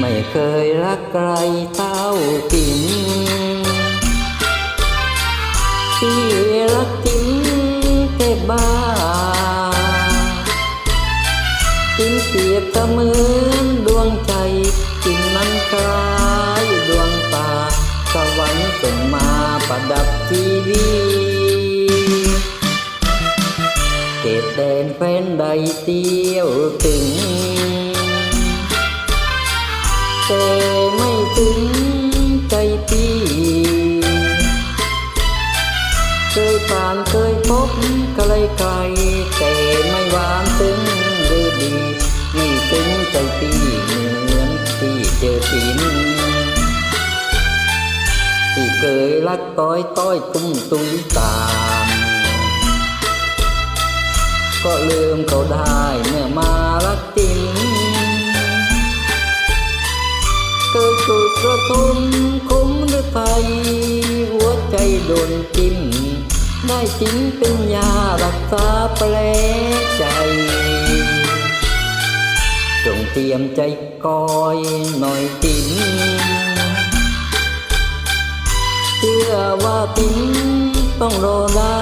ไม่เคยรักใครเต้าติ่งที่รักจริงแต่บ้าจิงเปรียบเสมือนดวงใจจิงนั้นคล้ายดวงตาสวรรค์ส่งมาประดับชีวีเกตแดนแฟนใดเที่ยวถึง แต่ไม่ถึงใจพี่เคยผ่านเคยพบไกลไกลแต่ไม่หวานถึงหรือดีไม่ถึงใจพี่เหมือนที่เจอผินที่เคยรักต้อยต้อยตุ้มตุ้ยตาม ก็ลืมเขาได้ โดนจิ้มได้จริงเป็นยารักษาแผลใจจงเตรียมใจคอยหน่อยจิ้มเชื่อว่าจิ้มต้องรอได้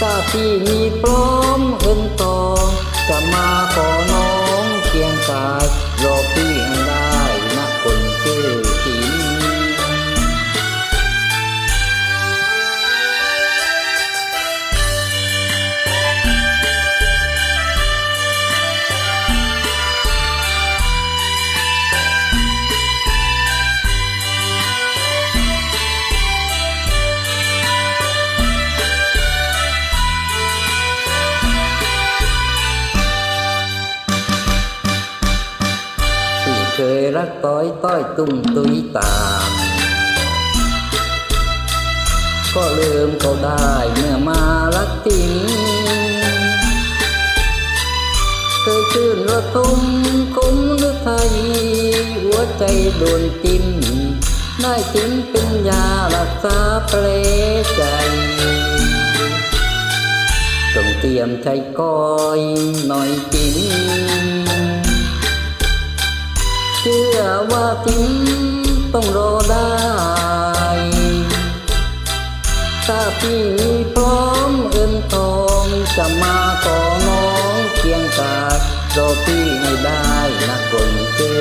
ถ้าพี่มีพร้อมเอินต่อจะมาขอ ยรักต้อยต้อยตุ้มตุยตาม ก็ลืมเขาได้เมื่อมารักจริงเคยชื่นระทมคมหรือไทยหัวใจโดนจิ้มได้จิ้มเป็นยารักษาแผลใจต้องเตรียมใจคอยหน่อยจิ้ม ชื่อว่าทิ้งต้องรอได้ถ้าพี่มีพร้อมเอินทองจะมาขอน้องเคียงกาดรอพี่ให้ได้นะคนเจ้